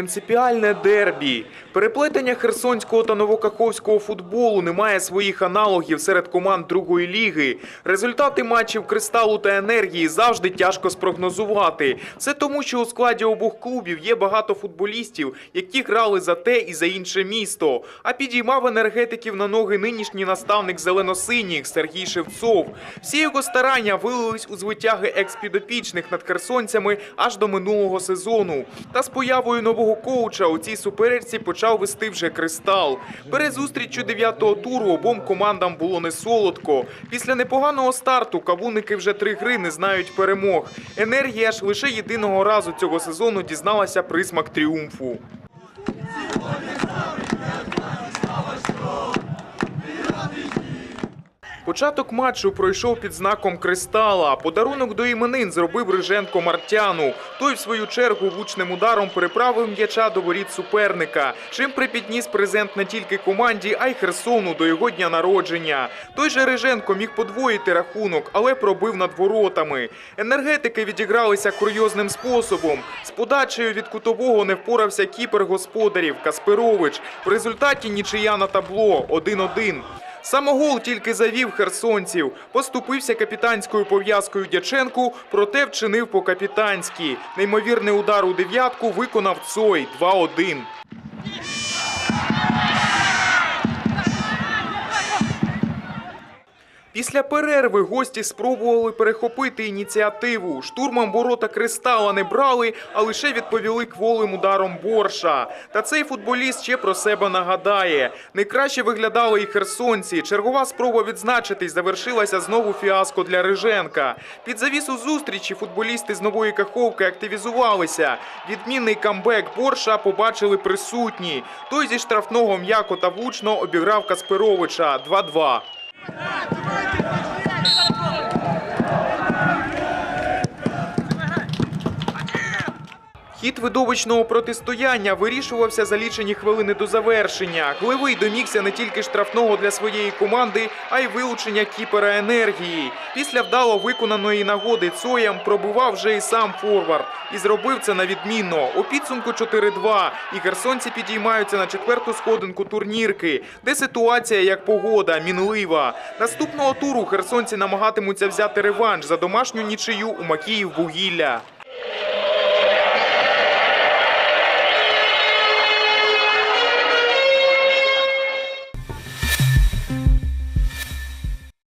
Принципіальне дербі. Переплетення херсонського та новокаховського футболу не має своїх аналогів серед команд другої ліги. Результати матчів кристалу та енергії завжди тяжко спрогнозувати. Це тому, що у складі обох клубів є багато футболістів, які грали за те і за інше місто. А підіймав енергетиків на ноги нинішній наставник зеленосиніх Сергій Шевцов. Всі його старання вилились у звитяги екс-підопічних над херсонцями аж до минулого сезону. Та з появою нового коуча у цій суперечці почав вести вже кристал. Перед зустріччю дев'ятого туру обом командам було не солодко. Після непоганого старту кавуники вже три гри не знають перемог. Енергія ж лише єдиного разу цього сезону дізналася присмак тріумфу. Початок матчу пройшов під знаком кристала. Подарунок до іменин зробив Риженко Мартяну. Той, в свою чергу, влучним ударом переправив м'яча до воріт суперника. Чим припідніс презент не тільки команді, а й Херсону до його дня народження. Той же Риженко міг подвоїти рахунок, але пробив над воротами. Енергетики відігралися курйозним способом. З подачею від кутового не впорався кіпер господарів Касперович. В результаті нічия на табло 1-1. Самогол тільки завів херсонців. Поступився капітанською пов'язкою Дяченку, проте вчинив по-капітанськи. Неймовірний удар у дев'ятку виконав Цой 2-1. Після перерви гості спробували перехопити ініціативу. Штурмом ворота кристала не брали, а лише відповіли кволим ударом борша. Та цей футболіст ще про себе нагадає. Найкраще виглядали і херсонці. Чергова спроба відзначитись завершилася знову фіаско для Риженка. Під завісу зустрічі футболісти з нової каховки активізувалися. Відмінний камбек борша побачили присутні. Той зі штрафного м'яко та влучно обіграв Касперовича 2-2. Хід видовищного протистояння вирішувався за лічені хвилини до завершення. Гливий домігся не тільки штрафного для своєї команди, а й вилучення кіпера енергії. Після вдало виконаної нагоди Цоям пробував вже і сам форвард. І зробив це на відмінно. У підсумку 4-2. І херсонці підіймаються на четверту сходинку турнірки, де ситуація як погода, мінлива. Наступного туру херсонці намагатимуться взяти реванш за домашню нічию у Макіїв вугілля.